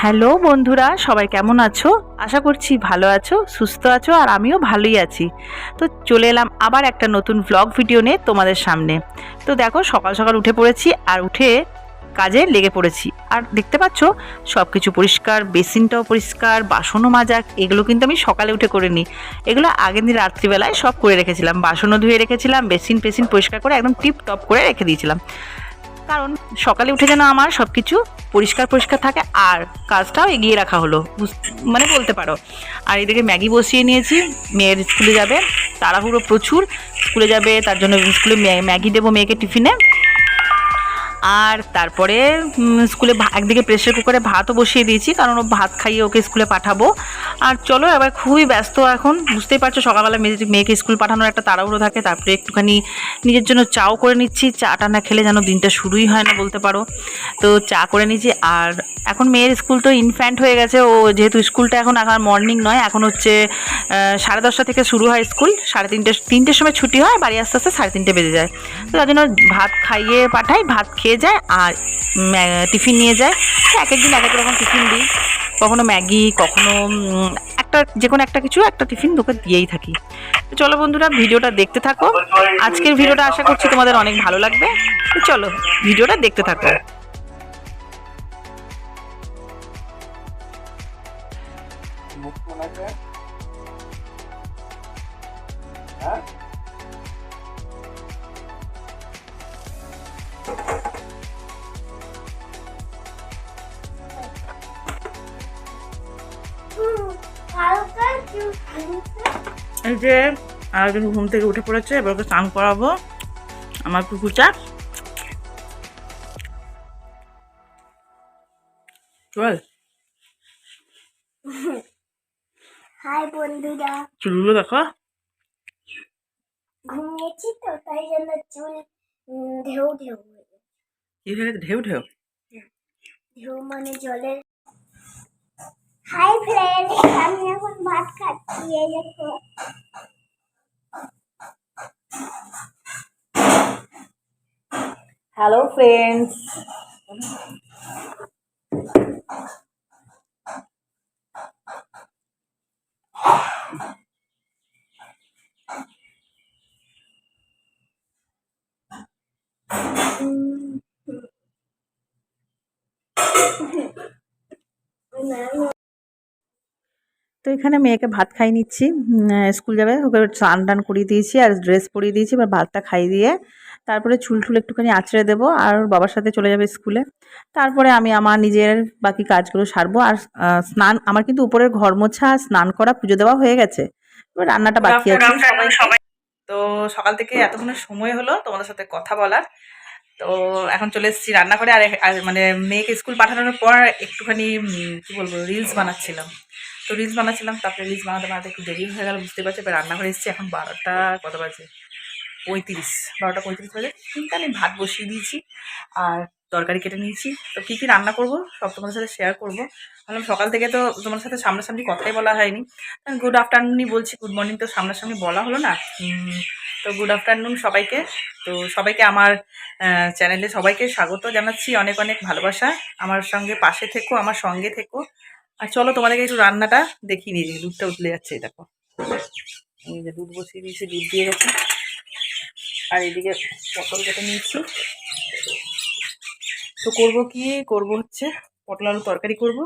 Hello বন্ধুরা, সবাই কেমন আছো? আশা করছি ভালো আছো, সুস্থ আছো, আর আমিও ভালোই আছি। তো চলে এলাম আবার একটা নতুন ব্লগ ভিডিও নিয়ে তোমাদের সামনে। তো দেখো, সকাল সকাল উঠে পড়েছি, আর উঠে কাজে লেগে পড়েছি। আর দেখতে পাচ্ছ সব কিছু পরিষ্কার, বেসিনটাও পরিষ্কার, বাসনও মাজা, এগুলো কিন্তু আমি সকালে উঠে করে নিই এগুলো আগের দিন রাত্রিবেলায় সব করে রেখেছিলাম। বাসনও ধুয়ে রেখেছিলাম বেসিন পেসিন পরিষ্কার করে একদম টিপ টপ করে রেখে দিয়েছিলাম। কারণ সকালে উঠে যেন আমার সব কিছু পরিষ্কার পরিষ্কার থাকে আর কাজটাও এগিয়ে রাখা হলো মানে বলতে পারো। আর এদিকে ম্যাগি বসিয়ে নিয়েছি, মেয়ের স্কুলে যাবে, তাড়াহুড়ো প্রচুর, স্কুলে যাবে, তার জন্য স্কুলে ম্যাগি দেবো মেয়েকে টিফিনে। আর তারপরে স্কুলে একদিকে প্রেশার কুকারে ভাতও বসিয়ে দিয়েছি, কারণ ও ভাত খাইয়ে ওকে স্কুলে পাঠাবো। আর চলো, এবার খুবই ব্যস্ত এখন, বুঝতেই পারছ, সকালবেলা মেয়ে- মেয়েকে স্কুল পাঠানোর একটা তাড়াহুড়ো থাকে, তারপরে একটুখানি নিজের জন্য চাও করে নিচ্ছি, চাটা না খেলে যেন দিনটা শুরুই হয় না বলতে পারো। তো চা করে নিচ্ছি আর এখন মেয়ের স্কুল তো ইনফ্যান্ট হয়ে গেছে, ও যেহেতু স্কুলটা এখন এখন মর্নিং নয়, এখন হচ্ছে সাড়ে দশটা থেকে শুরু হয় স্কুল, সাড়ে তিনটে তিনটের সময় ছুটি হয়, বাড়ি আস্তে আস্তে সাড়ে তিনটে বেজে যায়। তো তার জন্য ভাত খাইয়ে পাঠাই, ভাত খেয়ে যায় আর টিফিন নিয়ে যায়। এক একদিন এক এক রকম টিফিন দিই। কখনো ম্যাগি, কখনো একটা যে কোনো একটা কিছু একটা টিফিন তোকে দিয়েই থাকি। তো চলো বন্ধুরা, ভিডিওটা দেখতে থাকো। আজকের ভিডিওটা আশা করছি তোমাদের অনেক ভালো লাগবে। তো চলো, ভিডিওটা দেখতে থাকো। হালকা এই যে আরেকজন ঘুম থেকে উঠে পড়েছে এবার ওকে স্নান করাবো। আমার কুকুরটা। চল। হাই বন্ধুরা। চুলগুলো দেখো। ঘুমিয়েছি তো তাই জন্য চুল ঢেউ ঢেউ কি ঢেউ ঢেউ? ঢেউ মানে জলের হাই ফ্রেন্ড আমি এখন ভাত খাচ্ছি এই দেখো হ্যালো ফ্রেন্ডস তো এখানে মেয়েকে ভাত খাই নিচ্ছি। স্কুল যাবে ওকে স্নান টান করিয়ে দিয়েছি আর ড্রেস পরিয়ে দিয়েছি এবার ভাতটা খাইয়ে দিয়ে তারপরে চুল টুল একটুখানি আঁচড়ে দেবো আর বাবার সাথে চলে যাবে স্কুলে। তারপরে আমি আমার নিজের বাকি কাজগুলো সারবো আর স্নান আমার কিন্তু উপরের ঘর মোছা স্নান করা পুজো দেওয়া হয়ে গেছে। এবার রান্নাটা বাকি আছে। সবাই? তো সকাল থেকে এতক্ষণ সময় হলো তোমাদের সাথে কথা বলার। তো এখন চলে এসেছি রান্না করে আর মানে মেয়েকে স্কুল পাঠানোর পর একটুখানি কি বলব রিলস বানাচ্ছিলাম। তো রিলস বানাচ্ছিলাম, তারপরে রিলস বানাতে বানাতে একটু দেরি হয়ে গেল বুঝতে পারছি, এবার রান্নাঘরে এসেছি, এখন বারোটা, কত বাজে? পঁয়ত্রিশ, বারোটা পঁয়ত্রিশ বাজে। কিন্তু আমি ভাত বসিয়ে দিয়েছি আর তরকারি কেটে নিয়েছি। তো কী কী রান্না করব, সব তোমাদের সাথে শেয়ার করব। ভাবলাম সকাল থেকে তো তোমার সাথে সামনাসামনি কথাই বলা হয়নি। গুড আফটারনুনই বলছি গুড মর্নিং তো সামনাসামনি বলা হলো না। তো গুড আফটারনুন সবাইকে। তো সবাইকে আমার চ্যানেলে সবাইকে স্বাগত জানাচ্ছি। অনেক অনেক ভালোবাসা। আমার সঙ্গে পাশে থেকো, আমার সঙ্গে থেকো। আর চলো তোমাদেরকে একটু রান্নাটা দেখিয়ে নিয়ে যাই। দুধটা উতলে যাচ্ছে দেখো। এই যে দুধ বসিয়ে দিয়েছি, দুধ দিয়ে গেছে। আর এদিকে পটল কেটে নিয়েছি। তো করব কি? করব হচ্ছে পটল আলু তরকারি করব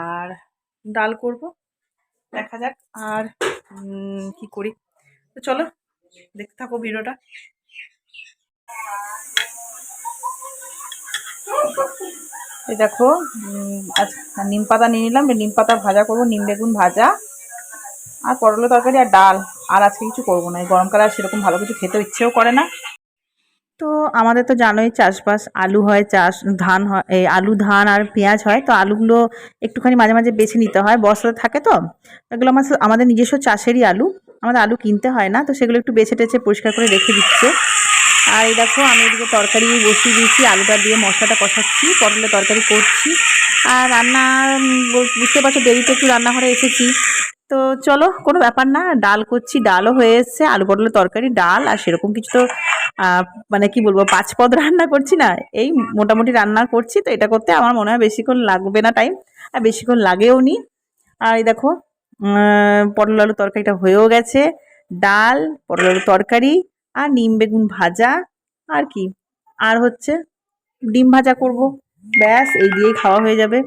আর ডাল করব, দেখা যাক। আর কি করি? তো চলো, দেখতে থাকো ভিডিওটা। এই দেখো আজ নিম পাতা নিয়ে নিলাম নিম পাতা ভাজা করব, নিম বেগুন ভাজা, আর পটলের তরকারি আর ডাল, আর আজকে কিছু করব না, এই গরমকালে আর সেরকম ভালো কিছু খেতে ইচ্ছেও করে না। তো আমাদের তো জানোই চাষবাস, আলু হয় চাষ, ধান হয়, এই আলু, ধান আর পেঁয়াজ হয়, তো আলুগুলো একটুখানি মাঝে মাঝে বেছে নিতে হয় বস্তাতে থাকে তো, এগুলো আমার আমাদের নিজস্ব চাষেরই আলু, আমাদের আলু কিনতে হয় না, তো সেগুলো একটু বেছে টেছে পরিষ্কার করে রেখে দিচ্ছে। আর এই দেখো, আমি এদিকে তরকারি বসিয়ে দিয়েছি, আলুটা দিয়ে মশলাটা কষাচ্ছি, পটলের তরকারি করছি। আর রান্না বুঝতে পারছ, দেরিতে একটু রান্নাঘরে এসেছি। তো চলো, কোনো ব্যাপার না, ডাল করছি, ডালও হয়ে এসছে, আলু পটলের তরকারি, ডাল, আর সেরকম কিছু তো মানে কি বলব পাঁচ পদ রান্না করছি না, এই মোটামুটি রান্না করছি, তো এটা করতে আমার মনে হয় বেশিক্ষণ লাগবে না টাইম আর বেশিক্ষণ লাগেও নি। আর এই দেখো পটল আলু তরকারিটা হয়েও গেছে, ডাল, পটল আলু তরকারি আর নিম বেগুন ভাজা আর কি? আর হচ্ছে ডিম ভাজা করব। ব্যাস, এই দিয়েই খাওয়া হয়ে যাবে।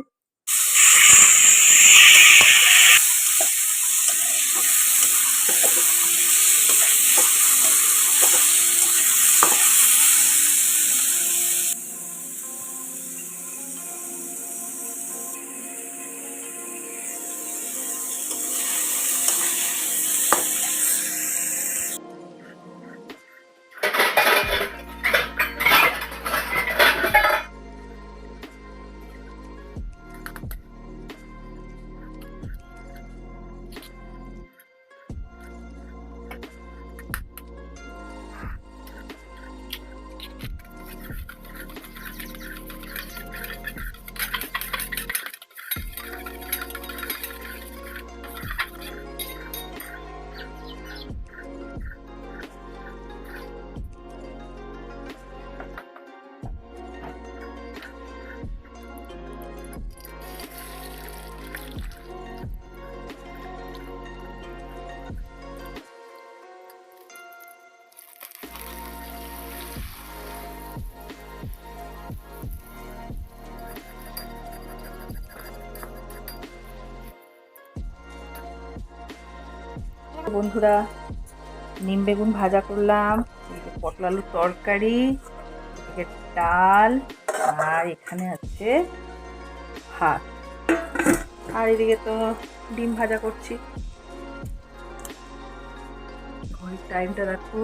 বন্ধুরা, নিম বেগুন ভাজা করলাম পটল আলুর তরকারি, এদিকে ডাল, আর এখানে আছে ভাত। আর এদিকে তো ডিম ভাজা করছি। টাইমটা দেখো।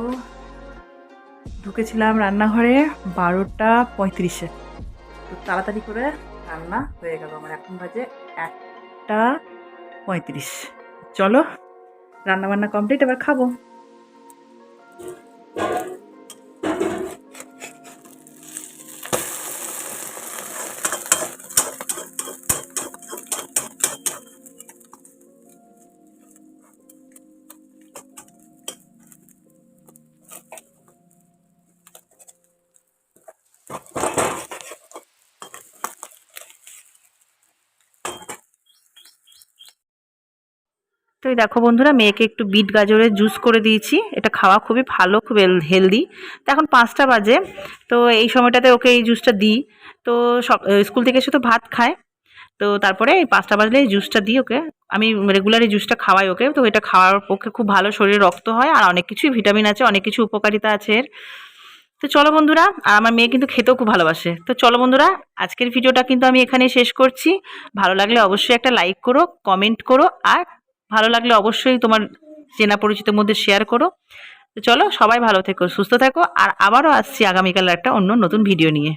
ঢুকেছিলাম রান্নাঘরে বারোটা পঁয়ত্রিশে। তো তাড়াতাড়ি করে রান্না হয়ে গেল। আমার এখন বাজে একটা পঁয়ত্রিশ। চলো। রান্না বান্না কমপ্লিট এবার খাব। দেখো বন্ধুরা, মেয়েকে একটু বিট গাজরের জুস করে দিয়েছি। এটা খাওয়া খুবই ভালো, খুব হেলদি। তো এখন পাঁচটা বাজে, তো এই সময়টাতে ওকে এই জুসটা দিই। তো সব স্কুল থেকে এসে তো ভাত খায়। তো তারপরে এই পাঁচটা বাজলে এই জুসটা দিই ওকে। আমি রেগুলার এই জুসটা খাওয়াই ওকে। তো এটা খাওয়ার পক্ষে খুব ভালো শরীরে রক্ত হয়, আর অনেক কিছুই ভিটামিন আছে, অনেক কিছু উপকারিতা আছে এর। তো চলো বন্ধুরা, আর আমার মেয়ে কিন্তু খেতেও খুব ভালোবাসে। তো চলো বন্ধুরা, আজকের ভিডিওটা কিন্তু আমি এখানেই শেষ করছি। ভালো লাগলে অবশ্যই একটা লাইক করো কমেন্ট করো, আর ভালো লাগলে অবশ্যই তোমার চেনা পরিচিতের মধ্যে শেয়ার করো। তো চলো সবাই ভালো থেকো, সুস্থ থেকো, আর আবারও আসছি আগামীকাল একটা অন্য নতুন ভিডিও নিয়ে।